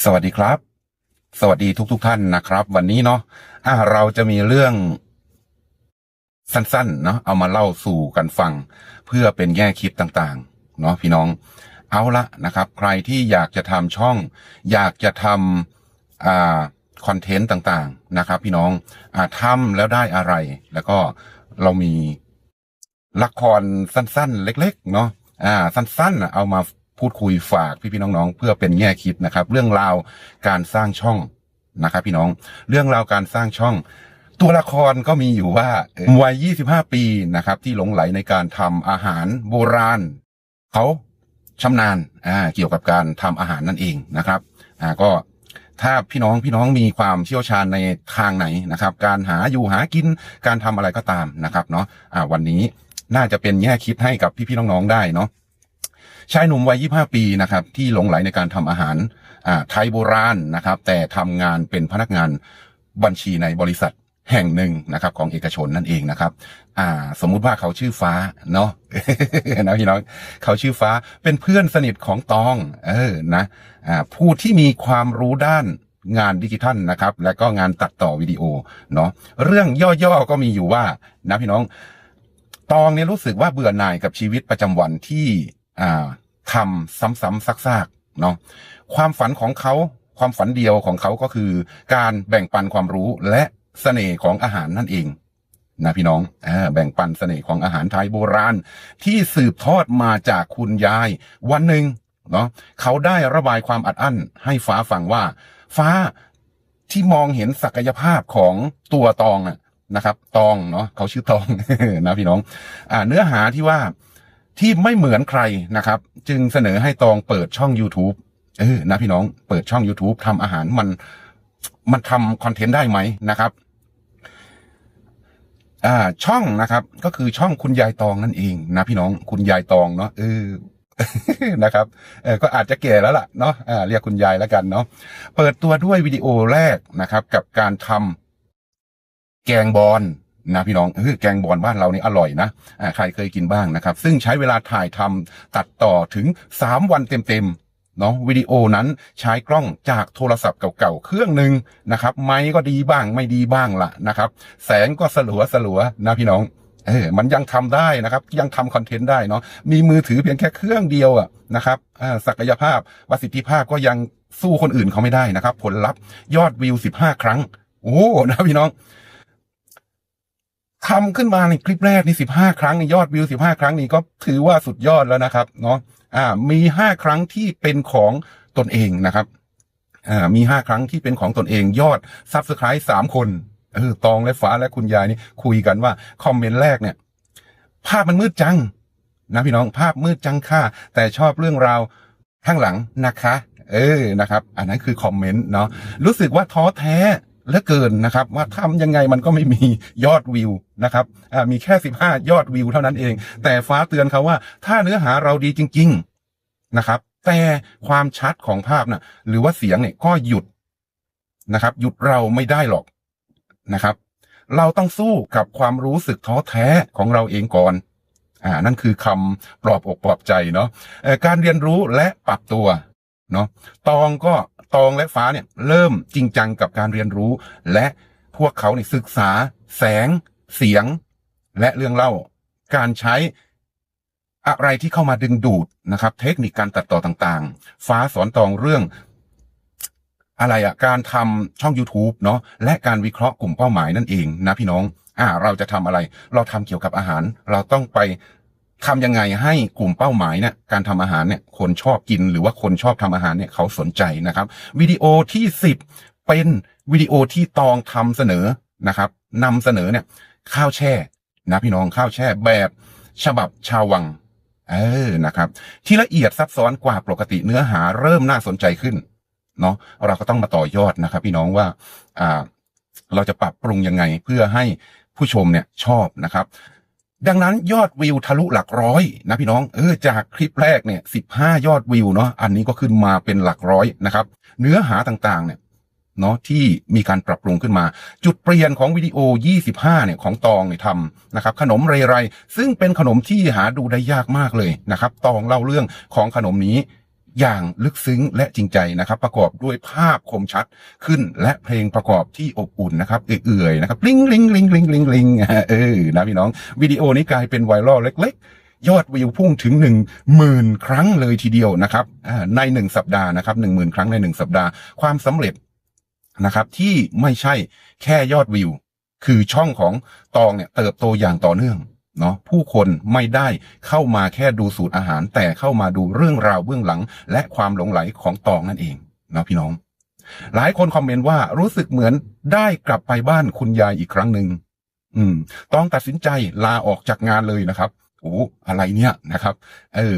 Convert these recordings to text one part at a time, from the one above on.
สวัสดีครับ สวัสดีทุกทท่านนะครับ วันนี้เนาะอะเราจะมีเรื่องสั้นๆเนาะเอามาเล่าสู่กันฟัง เพื่อเป็นแง่คิดต่างๆเนาะพี่น้อง เอาละนะครับ ใครที่อยากจะทำช่อง อยากจะทำอ่าคอนเทนต์ต่างๆนะครับ พี่น้องอ่าทำแล้วได้อะไร แล้วก็เรามีละครสั้น ๆ เล็ก ๆ เนาะอ่า สั้นๆเอามา พูดคุยฝากพี่ๆน้องๆ เพื่อเป็นแง่คิดนะครับ เรื่องราวการสร้างช่องนะครับ พี่น้องเรื่องราวการสร้างช่อง ตัวละครก็มีอยู่ว่าเอ่อวัย 25 ปีนะครับ ที่หลงไหลในการทำอาหารโบราณเขาชำนาญอ่าเกี่ยวกับการทำอาหารนั่นเองนะครับอ่าก็ถ้าพี่น้องพี่น้องมีความเชี่ยวชาญในทางไหนนะครับ การหาอยู่หากินการทำอะไรก็ตามนะครับเนาะอ่าวันนี้น่าจะเป็นแง่คิดให้กับพี่ๆน้องๆได้เนาะ ชายหนุ่มวัย 25 ปีนะครับที่หลงไหลในการทำอาหารไทยโบราณนะครับ แต่ทำงานเป็นพนักงานบัญชีในบริษัทแห่งหนึ่งนะครับของเอกชนนั่นเองนะครับ อ่า สมมุติว่าเขาชื่อฟ้าเนาะนะพี่น้องเขาชื่อฟ้าเป็นเพื่อนสนิทของตอง เออนะ อ่าผู้ที่มีความรู้ด้านงานดิจิทัลนะครับ และก็งานตัดต่อวิดีโอเนาะเรื่องย่อๆก็มีอยู่ว่านะพี่น้อง ตองเนี่ยรู้สึกว่าเบื่อหน่ายกับชีวิตประจำวันที่ อ่า ทำซ้ำๆซากๆเนาะความฝันของเขาความฝันเดียวของเขาก็คือ การแบ่งปันความรู้และเสน่ห์ของอาหารนั่นเองนะพี่น้องอแบ่งปันเสน่ห์ของอาหารไทยโบราณ ที่สืบทอดมาจากคุณยาย วันหนึ่งเนาะเขาได้ระบายความอัดอั้นให้ฟ้าฟังว่า ฟ้าที่มองเห็นศักยภาพของตัวตองนะครับ ตองเนาะเขาชื่อตองนะพี่น้อง อ่า เนื้อหาที่ว่า ที่ไม่เหมือนใครนะครับ จึงเสนอให้ตองเปิดช่อง YouTube เออนะพี่น้องเปิดช่อง YouTube ทำอาหารมันมันทำคอนเทนต์ได้ไหมนะครับอ่าช่องนะครับ ก็คือช่องคุณยายตองนั่นเองนะพี่น้องคุณยายตองเนาะเออนะครับเออก็อาจจะแก่แล้วล่ะเนาะอ่าเรียกคุณยายแล้วกันเนาะเปิดตัวด้วยวิดีโอแรกนะครับ กับการทำแกงบอล นะพี่น้องเออแกงบอลบ้านเรานี่อร่อยนะอ่าใครเคยกินบ้างนะครับ ซึ่งใช้เวลาถ่ายทำตัดต่อถึงสามวันเต็มๆเนาะวิดีโอนั้นใช้กล้องจากโทรศัพท์เก่าๆ เครื่องหนึ่งนะครับไม้ก็ดีบ้างไม่ดีบ้างละนะครับ แสงก็สลัวสลัวนะพี่น้องเออมันยังทำได้นะครับ ยังทำคอนเทนต์ได้เนาะมีมือถือเพียงแค่เครื่องเดียวอะนะครับศักยภาพประสิทธิภาพก็ยังสู้คนอื่นเขาไม่ได้นะครับ ผลลัพธ์ยอดวิวสิบห้าครั้ง โอ้นะพี่น้อง ทำขึ้นมาในคลิปแรกนี่สิบห้าครั้งนี่ยอดวิวสิบห้าครั้งนี่ก็ถือว่าสุดยอดแล้วนะครับเนาะอ่ามีห้าครั้งที่เป็นของตนเองนะครับอ่ามีห้าครั้งที่เป็นของตนเองยอดซับสไครต์สามคนเออตองและฟ้าและคุณยายนี่คุยกันว่าคอมเมนต์แรกเนี่ย ภาพมันมืดจัง นะพี่น้องภาพมืดจังค่ะ แต่ชอบเรื่องราวข้างหลังนะคะ เออนะครับ อันนั้นคือคอมเมนต์เนาะรู้สึกว่าท้อแท้ เหลือเกินนะครับ ว่าทำยังไงมันก็ไม่มียอดวิวนะครับอ่ามีแค่สิบห้ายอดวิวเท่านั้นเอง แต่ฟ้าเตือนเขาว่า ถ้าเนื้อหาเราดีจริง ๆนะครับ แต่ความชัดของภาพนะหรือว่าเสียงเนี่ยก็หยุดนะครับ หยุดเราไม่ได้หรอกนะครับ เราต้องสู้กับความรู้สึกท้อแท้ของเราเองก่อนอ่านั่นคือคำปลอบอกปลอบใจเนาะเอ่อการเรียนรู้และปรับตัว เนาะตองก็ตองและฟ้าเนี่ยเริ่มจริงจังกับการเรียนรู้ และพวกเขาเนี่ยศึกษา แสง เสียง และเรื่องเล่า การใช้อะไรที่เข้ามาดึงดูดนะครับ เทคนิคการตัดต่อต่างๆ ฟ้าสอนตองเรื่องอะไรอะการทำช่อง YouTube เนาะและการวิเคราะห์กลุ่มเป้าหมายนั่นเองนะพี่น้องอ่าเราจะทำอะไร เราทำเกี่ยวกับอาหาร เราต้องไป ทำยังไงให้กลุ่มเป้าหมายเนี่ยการทำอาหารเนี่ยคนชอบกินหรือว่าคนชอบทำอาหารเนี่ยเขาสนใจนะครับวิดีโอที่สิบเป็นวิดีโอที่ตองทำเสนอนะครับนำเสนอเนี่ยข้าวแช่นะพี่น้องข้าวแช่แบบฉบับชาววังเออนะครับ ที่ละเอียดซับซ้อนกว่าปกติเนื้อหาเริ่มน่าสนใจขึ้นเนาะเราก็ต้องมาต่อยอดนะครับ พี่น้องว่าอ่าเราจะปรับปรุงยังไงเพื่อให้ผู้ชมเนี่ยชอบนะครับ ดังนั้นยอดวิวทะลุหลักร้อยนะพี่น้องเออจากคลิปแรกเนี่ยสิบห้ายอดวิวเนาะอันนี้ก็ขึ้นมาเป็นหลักร้อยนะครับ เนื้อหาต่างๆเนี่ยเนาะที่มีการปรับปรุงขึ้นมา จุดเปลี่ยนของวิดีโอ 25 เนี่ยของตองเนี่ยทำนะครับ ขนมเรไรซึ่งเป็นขนมที่หาดูได้ยากมากเลยนะครับ ตองเล่าเรื่องของขนมนี้ อย่างลึกซึ้งและจริงใจนะครับ ประกอบด้วยภาพคมชัดขึ้น และเพลงประกอบที่อบอุ่นนะครับเอื่อยๆนะครับลิงลิงลิงลิงลิงลิงเออนะพี่น้องวิดีโอนี้กลายเป็นไวรัลเล็ก ๆยอดวิวพุ่งถึงหนึ่งหมื่นครั้งเลยทีเดียวนะครับในหนึ่งสัปดาห์นะครับหนึ่งหมื่นครั้งในหนึ่งสัปดาห์ความสำเร็จนะครับ ที่ไม่ใช่แค่ยอดวิว คือช่องของตองเนี่ยเติบโตอย่างต่อเนื่อง เนาะผู้คนไม่ได้เข้ามาแค่ดูสูตรอาหาร แต่เข้ามาดูเรื่องราวเบื้องหลัง และความหลงไหลของตองนั่นเองเนาะพี่น้อง หลายคนคอมเมนต์ว่ารู้สึกเหมือนได้กลับไปบ้านคุณยายอีกครั้งหนึ่งอืมต้องตัดสินใจลาออกจากงานเลยนะครับโอ้อะไรเนี่ยนะครับ เออ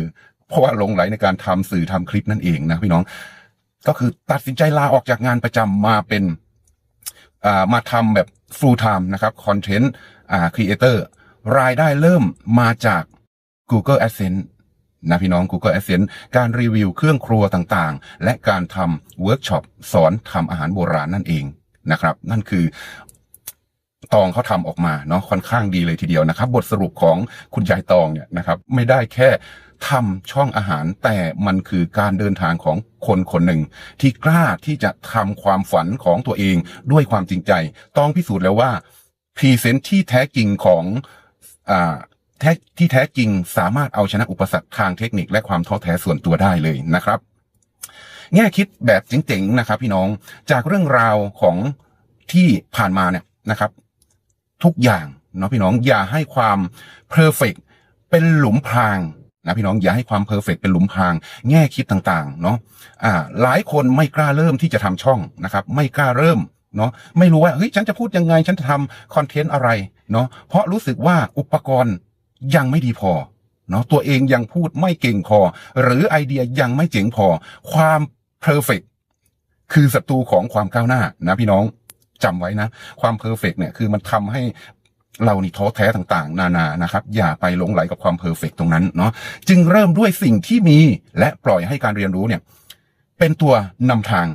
เพราะว่าหลงไหลในการทำสื่อทำคลิปนั่นเองนะพี่น้อง ก็คือตัดสินใจลาออกจากงานประจำมาเป็นอ่ามาทำแบบ full time นะครับ content อ่า creator ร รายได้เริ่มมาจาก Google AdSense นะพี่น้อง Google AdSense การรีวิวเครื่องครัวต่างๆ และการทำเวิร์กช็อปสอนทำอาหารโบราณนั่นเองนะครับ นั่นคือตองเขาทำออกมาเนาะค่อนข้างดีเลยทีเดียวนะครับ บทสรุปของคุณยายตองเนี่ยนะครับ ไม่ได้แค่ทำช่องอาหารแต่มันคือการเดินทางของคนคนหนึ่ง ที่กล้าที่จะทำความฝันของตัวเองด้วยความจริงใจ ต้องพิสูจน์แล้วว่าพรีเซนต์ที่แท้จริงของ ท้ที่แท้จริงสามารถเอาชนะอุปสรรคทางเทคนิคและความท้อแท้ส่วนตัวได้เลยนะครับ แง่คิดแบบเจ๋งๆนะครับ พี่น้องจากเรื่องราวของที่ผ่านมาเนี่ยนะครับ ทุกอย่างเนาะพี่น้องอย่าให้ความเพอร์เฟกเป็นหลุมพรางนะพี่น้องอย่าให้ความเพอร์เฟกเป็นหลุมพราง แง่คิดต่างๆ เนาะอ่า หลายคนไม่กล้าเริ่มที่จะทำช่องนะครับ ไม่กล้าเริ่มเนาะไม่รู้ว่าเฮ้ยฉันจะพูดยังไง ฉันจะทำคอนเทนต์อะไร เนาะเพราะรู้สึกว่าอุปกรณ์ยังไม่ดีพอเนาะตัวเองยังพูดไม่เก่งพอ หรือไอเดียยังไม่เจ๋งพอ ความเพอร์เฟกคือศัตรูของความก้าวหน้านะพี่น้องจำไว้นะ ความเพอร์เฟกเนี่ยคือมันทำให้เรานี่ท้อแท้ต่างๆ นานานะครับ อย่าไปหลงไหลกับความเพอร์เฟกตรงนั้นเนาะจึงเริ่มด้วยสิ่งที่มีและปล่อยให้การเรียนรู้เนี่ย เป็นตัวนำทาง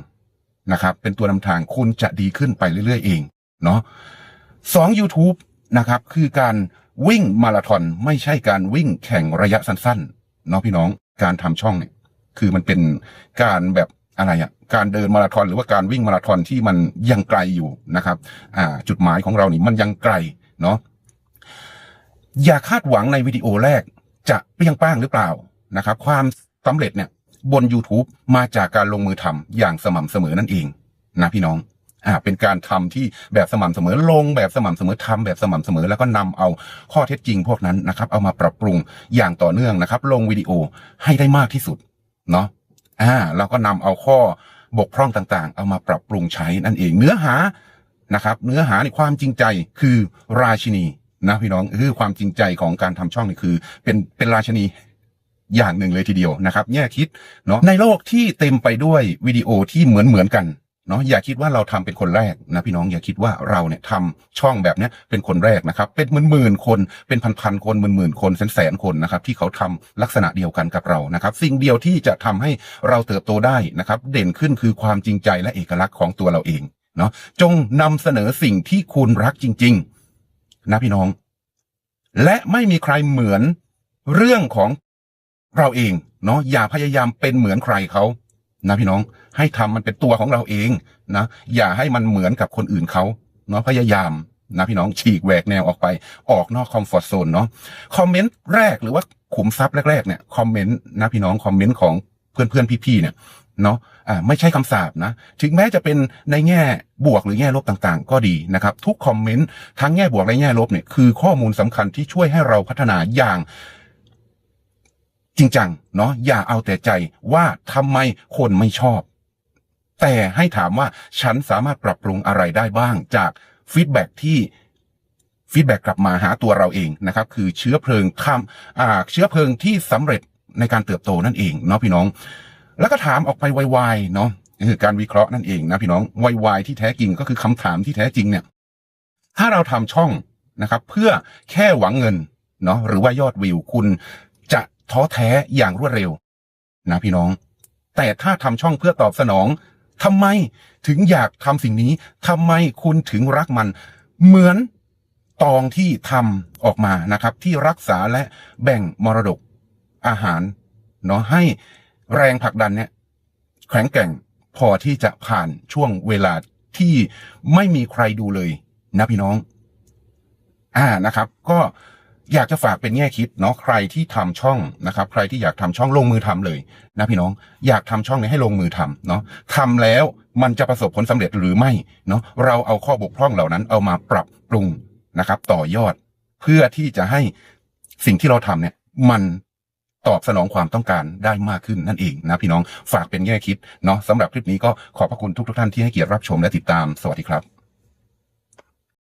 นะครับ เป็นตัวนำทางคุณจะดีขึ้นไปเรื่อย ๆ เอง เนาะสอง YouTube นะครับคือการวิ่งมาราธอนไม่ใช่การวิ่งแข่งระยะสั้นๆเนาะพี่น้องการทำช่องเนี่ยคือมันเป็นการแบบอะไรอะการเดินมาราธอนหรือว่าการวิ่งมาราธอนที่มันยังไกลอยู่นะครับอ่าจุดหมายของเรานี่มันยังไกลเนาะอย่าคาดหวังในวิดีโอแรกจะเปรี้ยงป้างหรือเปล่านะครับ ความสำเร็จเนี่ยบน YouTube มาจากการลงมือทำอย่างสม่ำเสมอนั่นเองนะพี่น้อง อ่าเป็นการทำที่แบบสม่ำเสมอลงแบบสม่ำเสมอทำแบบสม่ำเสมอ แล้วก็นำเอาข้อเท็จจริงพวกนั้นนะครับ เอามาปรับปรุงอย่างต่อเนื่องนะครับ ลงวิดีโอให้ได้มากที่สุดเนาะอ่าเราก็นำเอาข้อบกพร่องต่างๆ เอามาปรับปรุงใช้นั่นเองเนื้อหานะครับ เนื้อหาในความจริงใจคือราชินีนะพี่น้องคือความจริงใจของการทำช่องนี่คือ เป็นเป็นราชินีอย่างหนึ่งเลยทีเดียวนะครับแง่คิดเนาะในโลกที่เต็มไปด้วยวิดีโอที่เหมือนเหมือนกัน เนาะอย่าคิดว่าเราทำเป็นคนแรกนะพี่น้องอย่าคิดว่าเราเนี่ยทำช่องแบบนี้เป็นคนแรกนะครับ เป็นหมื่นหมื่นๆคนเป็นพันพันๆคนหมื่นหมื่นๆคนแสนแสนๆคนนะครับที่เขาทำลักษณะเดียวกันกับเรานะครับ สิ่งเดียวที่จะทำให้เราเติบโตได้นะครับ เด่นขึ้นคือความจริงใจและเอกลักษณ์ของตัวเราเองเนาะจงนำเสนอสิ่งที่คุณรักจริง ๆ นะพี่น้อง และไม่มีใครเหมือนเรื่องของเราเองเนาะอย่าพยายามเป็นเหมือนใครเขา นะพี่น้องให้ทำมันเป็นตัวของเราเองนะอย่าให้มันเหมือนกับคนอื่นเขาเนาะพยายามนะพี่น้องฉีกแหวกแนวออกไปออกนอกคอมฟอร์ทโซนเนาะคอมเมนต์แรกหรือว่าขุมทรัพย์แรกๆเนี่ยคอมเมนต์นะพี่น้องคอมเมนต์ของเพื่อนเพื่อนๆพี่ๆเนี่ยเนาะอ่าไม่ใช่คำสาปนะ ถึงแม้จะเป็นในแง่บวกหรือแง่ลบต่างๆ ก็ดีนะครับ ทุกคอมเมนต์ทั้งแง่บวกและแง่ลบเนี่ยคือข้อมูลสำคัญที่ช่วยให้เราพัฒนาอย่าง จริงจังเนาะอย่าเอาแต่ใจว่าทำไมคนไม่ชอบ แต่ให้ถามว่าฉันสามารถปรับปรุงอะไรได้บ้างจากฟีดแบ็ที่ฟีดแบ็กกลับมาหาตัวเราเองนะครับ คือเชื้อเพลิงข้ามอ่าเชื้อเพลิงที่สำเร็จในการเติบโตนั่นเองเนาะพี่น้อง แล้วก็ถามออกไปไวๆเนาะคือการวิเคราะห์นั่นเองนะพี่น้องไวๆที่แท้จริงก็คือคำถามที่แท้จริงเนี่ย ถ้าเราทำช่องนะครับ เพื่อแค่หวังเงินเนาะหรือว่ายอดวิวคุณ ท้อแท้อย่างรวดเร็ว นะพี่น้อง แต่ถ้าทำช่องเพื่อตอบสนองทำไมถึงอยากทำสิ่งนี้ทำไมคุณถึงรักมัน เหมือนตองที่ทำออกมานะครับ ที่รักษาและแบ่งมรดกอาหารเนาะให้แรงผลักดันเนี่ยแข็งแกร่งพอที่จะผ่านช่วงเวลาที่ไม่มีใครดูเลยนะพี่น้อง อ่านะครับ ก็ อยากจะฝากเป็นแง่คิดเนาะใครที่ทำช่องนะครับ ใครที่อยากทำช่องลงมือทำเลยนะพี่น้องอยากทำช่องนี้ให้ลงมือทำเนาะทำแล้วมันจะประสบผลสำเร็จหรือไม่เนาะเราเอาข้อบกพร่องเหล่านั้นเอามาปรับปรุงนะครับ ต่อยอดเพื่อที่จะให้สิ่งที่เราทำเนี่ย มันตอบสนองความต้องการได้มากขึ้นนั่นเองนะพี่น้องฝากเป็นแง่คิดเนาะสำหรับคลิปนี้ก็ขอบพระคุณทุกทท่านที่ให้เกียรติรับชมและติดตามสวัสดีครับ